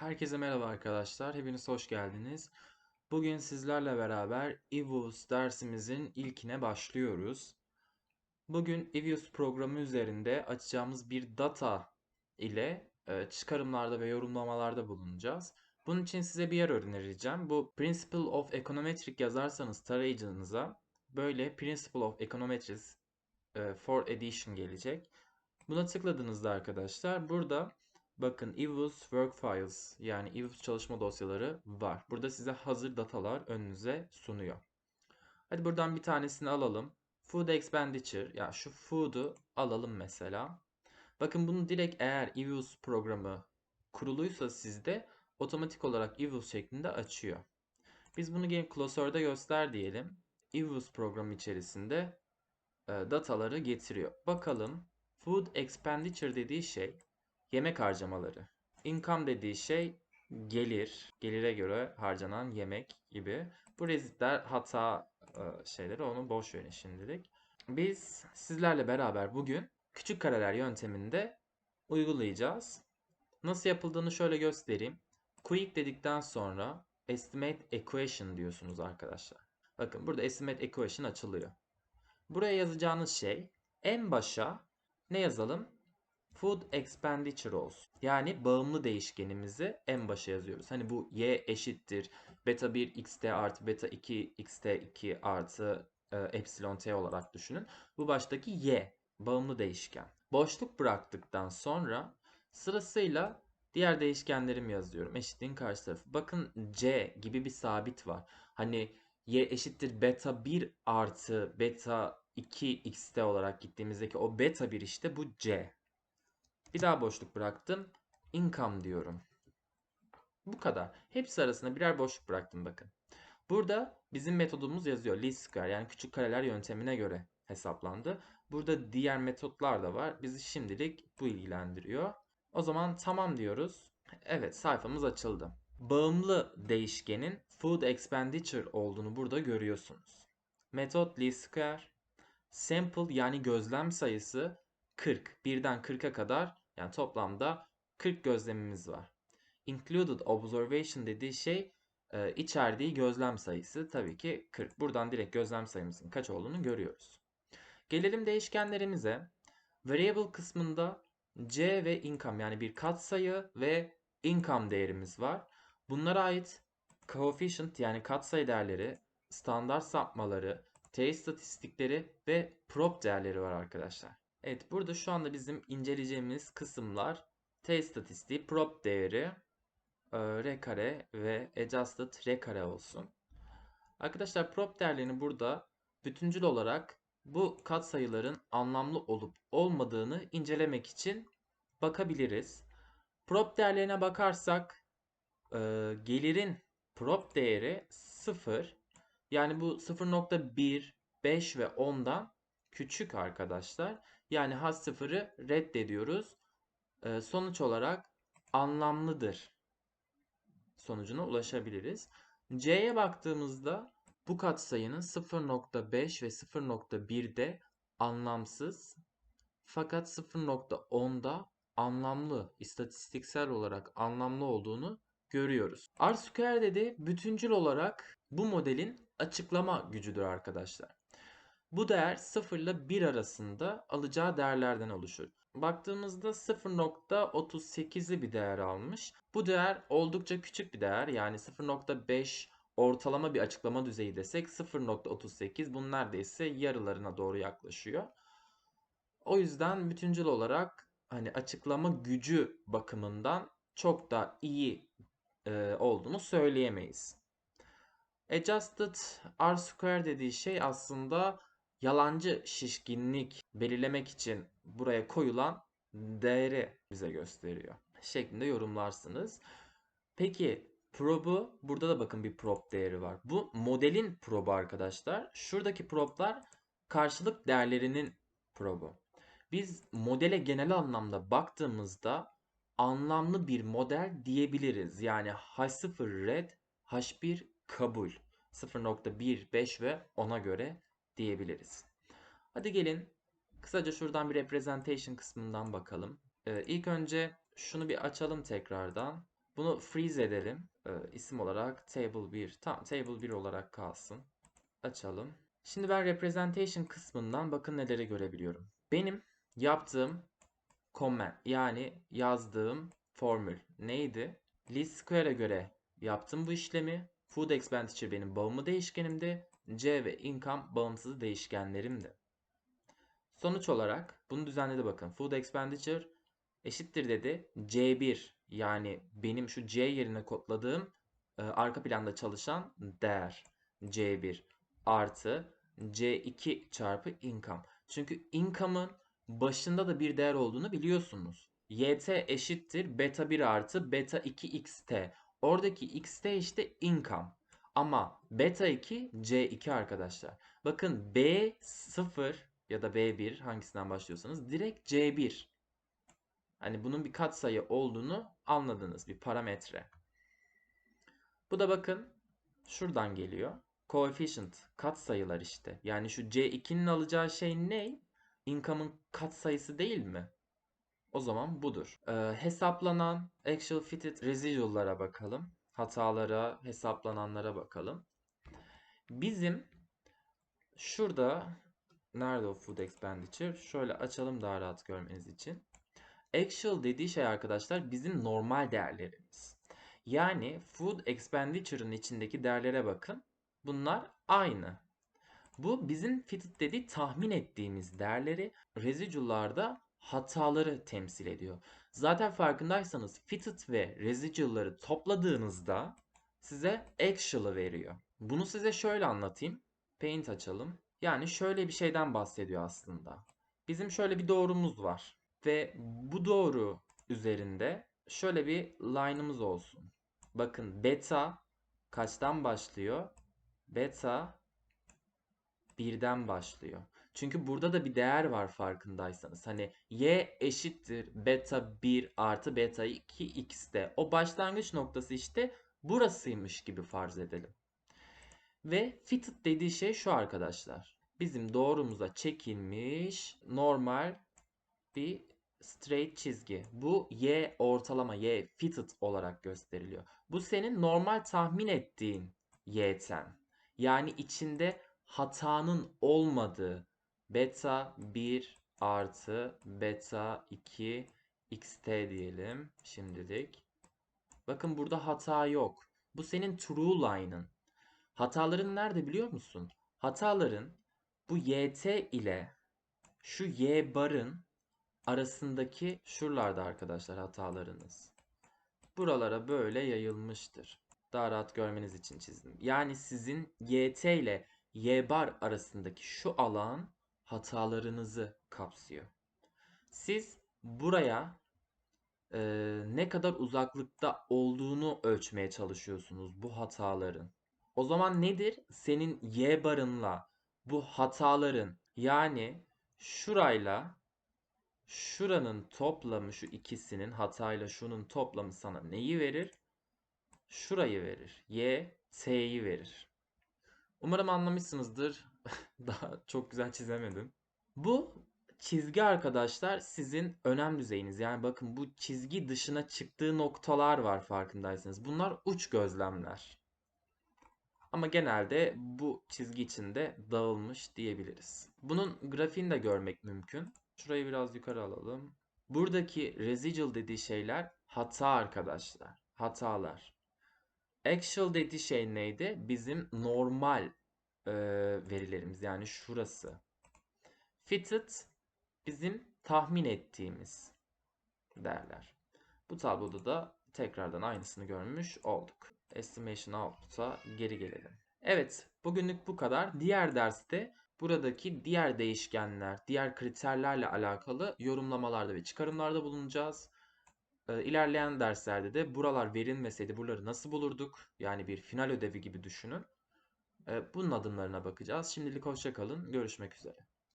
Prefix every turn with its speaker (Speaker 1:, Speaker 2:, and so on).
Speaker 1: Herkese merhaba arkadaşlar. Hepiniz hoş geldiniz. Bugün sizlerle beraber EVOS dersimizin ilkine başlıyoruz. Bugün EVOS programı üzerinde açacağımız bir data ile e, çıkarımlarda ve yorumlamalarda bulunacağız. Bunun için size bir yer önereceğim. Bu Principle of Econometric yazarsanız tarayıcınıza böyle Principle of Econometrics e, for Edition gelecek. Buna tıkladığınızda arkadaşlar burada Bakın EVOS Work Files yani EVOS çalışma dosyaları var. Burada size hazır datalar önünüze sunuyor. Hadi buradan bir tanesini alalım. Food Expenditure. Ya şu food'u alalım mesela. Bakın bunu direkt eğer EVOS programı kuruluysa sizde otomatik olarak EVOS şeklinde açıyor. Biz bunu gelin klasörde göster diyelim. EVOS programı içerisinde e, dataları getiriyor. Bakalım Food Expenditure dediği şey Yemek harcamaları. Income dediği şey gelir, gelire göre harcanan yemek gibi. Bu rezitler hata e, şeyleri onu boş verin şimdilik. Biz sizlerle beraber bugün küçük kareler yönteminde uygulayacağız. Nasıl yapıldığını şöyle göstereyim. Quick dedikten sonra estimate equation diyorsunuz arkadaşlar. Bakın burada estimate equation açılıyor. Buraya yazacağınız şey en başa ne yazalım? Food expenditure olsun. Yani bağımlı değişkenimizi en başa yazıyoruz. Hani bu y eşittir beta 1 xt artı beta 2 xt 2 artı e, epsilon t olarak düşünün. Bu baştaki y bağımlı değişken. Boşluk bıraktıktan sonra sırasıyla diğer değişkenlerimi yazıyorum. Eşitliğin karşı tarafı. Bakın c gibi bir sabit var. Hani y eşittir beta 1 artı beta 2 xt olarak gittiğimizdeki o beta 1 işte bu c. Bir daha boşluk bıraktım. Income diyorum. Bu kadar. Hepsi arasında birer boşluk bıraktım bakın. Burada bizim metodumuz yazıyor. Least square yani küçük kareler yöntemine göre hesaplandı. Burada diğer metotlar da var. Bizi şimdilik bu ilgilendiriyor. O zaman tamam diyoruz. Evet sayfamız açıldı. Bağımlı değişkenin food expenditure olduğunu burada görüyorsunuz. Metot least square. Sample yani gözlem sayısı 40. Birden 40'a kadar yani toplamda 40 gözlemimiz var. Included observation dediği şey e, içerdiği gözlem sayısı tabii ki 40. Buradan direkt gözlem sayımızın kaç olduğunu görüyoruz. Gelelim değişkenlerimize. Variable kısmında C ve income yani bir katsayı ve income değerimiz var. Bunlara ait coefficient yani katsayı değerleri, standart sapmaları, t istatistikleri ve prop değerleri var arkadaşlar. Evet burada şu anda bizim inceleyeceğimiz kısımlar t istatistiği, prop değeri, e, r kare ve adjusted r kare olsun. Arkadaşlar prop değerlerini burada bütüncül olarak bu katsayıların anlamlı olup olmadığını incelemek için bakabiliriz. Prop değerlerine bakarsak e, gelirin prop değeri 0. Yani bu 0.1, 5 ve 10'dan küçük arkadaşlar. Yani has sıfırı reddediyoruz. Ee, sonuç olarak anlamlıdır sonucuna ulaşabiliriz. C'ye baktığımızda bu katsayının 0.5 ve 0.1'de anlamsız fakat 0.10'da anlamlı, istatistiksel olarak anlamlı olduğunu görüyoruz. R-square dedi bütüncül olarak bu modelin açıklama gücüdür arkadaşlar. Bu değer 0 ile 1 arasında alacağı değerlerden oluşur. Baktığımızda 0.38'li bir değer almış. Bu değer oldukça küçük bir değer. Yani 0.5 ortalama bir açıklama düzeyi desek 0.38 bunun neredeyse yarılarına doğru yaklaşıyor. O yüzden bütüncül olarak hani açıklama gücü bakımından çok da iyi e, olduğunu söyleyemeyiz. Adjusted R square dediği şey aslında yalancı şişkinlik belirlemek için buraya koyulan değeri bize gösteriyor. Şeklinde yorumlarsınız. Peki probu burada da bakın bir prop değeri var. Bu modelin probu arkadaşlar. Şuradaki proplar karşılık değerlerinin probu. Biz modele genel anlamda baktığımızda anlamlı bir model diyebiliriz. Yani H0 red, H1 kabul. 0.1, 5 ve 10'a göre diyebiliriz. Hadi gelin kısaca şuradan bir representation kısmından bakalım. Ee, ilk önce şunu bir açalım tekrardan. Bunu freeze edelim. Ee, isim olarak table 1. Tamam table 1 olarak kalsın. Açalım. Şimdi ben representation kısmından bakın neleri görebiliyorum. Benim yaptığım comment yani yazdığım formül neydi? Least square'a göre yaptım bu işlemi. Food expenditure benim bağımlı değişkenimdi. C ve income bağımsız değişkenlerimdi. Sonuç olarak bunu düzenledi bakın. Food expenditure eşittir dedi. C1 yani benim şu C yerine kodladığım e, arka planda çalışan değer C1 artı C2 çarpı income. Çünkü income'ın başında da bir değer olduğunu biliyorsunuz. YT eşittir beta 1 artı beta 2 xt. Oradaki xt işte income. Ama beta 2 C2 arkadaşlar. Bakın B0 ya da B1 hangisinden başlıyorsanız direkt C1. Hani bunun bir katsayı olduğunu anladınız. Bir parametre. Bu da bakın şuradan geliyor. Coefficient katsayılar işte. Yani şu C2'nin alacağı şey ne? Income'ın katsayısı değil mi? O zaman budur. Ee, hesaplanan actual fitted residual'lara bakalım. Hatalara, hesaplananlara bakalım. Bizim şurada nerede o food expenditure? Şöyle açalım daha rahat görmeniz için. Actual dediği şey arkadaşlar bizim normal değerlerimiz. Yani food expenditure'ın içindeki değerlere bakın. Bunlar aynı. Bu bizim fitted dediği tahmin ettiğimiz değerleri residual'larda hataları temsil ediyor. Zaten farkındaysanız fitted ve residual'ları topladığınızda size actual'ı veriyor. Bunu size şöyle anlatayım. Paint açalım. Yani şöyle bir şeyden bahsediyor aslında. Bizim şöyle bir doğrumuz var. Ve bu doğru üzerinde şöyle bir line'ımız olsun. Bakın beta kaçtan başlıyor? Beta birden başlıyor. Çünkü burada da bir değer var farkındaysanız. Hani y eşittir beta 1 artı beta 2 x'te. O başlangıç noktası işte burasıymış gibi farz edelim. Ve fitted dediği şey şu arkadaşlar. Bizim doğrumuza çekilmiş normal bir straight çizgi. Bu y ortalama y fitted olarak gösteriliyor. Bu senin normal tahmin ettiğin y'ten. Yani içinde hatanın olmadığı beta 1 artı beta 2 xt diyelim şimdilik. Bakın burada hata yok. Bu senin true line'ın. Hataların nerede biliyor musun? Hataların bu yt ile şu y barın arasındaki şuralarda arkadaşlar hatalarınız. Buralara böyle yayılmıştır. Daha rahat görmeniz için çizdim. Yani sizin yt ile y bar arasındaki şu alan hatalarınızı kapsıyor. Siz buraya e, ne kadar uzaklıkta olduğunu ölçmeye çalışıyorsunuz bu hataların. O zaman nedir? Senin y barınla bu hataların yani şurayla şuranın toplamı şu ikisinin hatayla şunun toplamı sana neyi verir? Şurayı verir. Y, T'yi verir. Umarım anlamışsınızdır. Daha çok güzel çizemedim. Bu çizgi arkadaşlar sizin önem düzeyiniz. Yani bakın bu çizgi dışına çıktığı noktalar var farkındaysanız. Bunlar uç gözlemler. Ama genelde bu çizgi içinde dağılmış diyebiliriz. Bunun grafiğini de görmek mümkün. Şurayı biraz yukarı alalım. Buradaki residual dediği şeyler hata arkadaşlar. Hatalar. Actual dediği şey neydi? Bizim normal e, verilerimiz yani şurası. Fitted bizim tahmin ettiğimiz değerler. Bu tabloda da tekrardan aynısını görmüş olduk. Estimation output'a geri gelelim. Evet, bugünlük bu kadar. Diğer derste buradaki diğer değişkenler, diğer kriterlerle alakalı yorumlamalarda ve çıkarımlarda bulunacağız. Ee, ilerleyen derslerde de buralar verilmeseydi buraları nasıl bulurduk? Yani bir final ödevi gibi düşünün. Ee, bunun adımlarına bakacağız. Şimdilik hoşça kalın. Görüşmek üzere.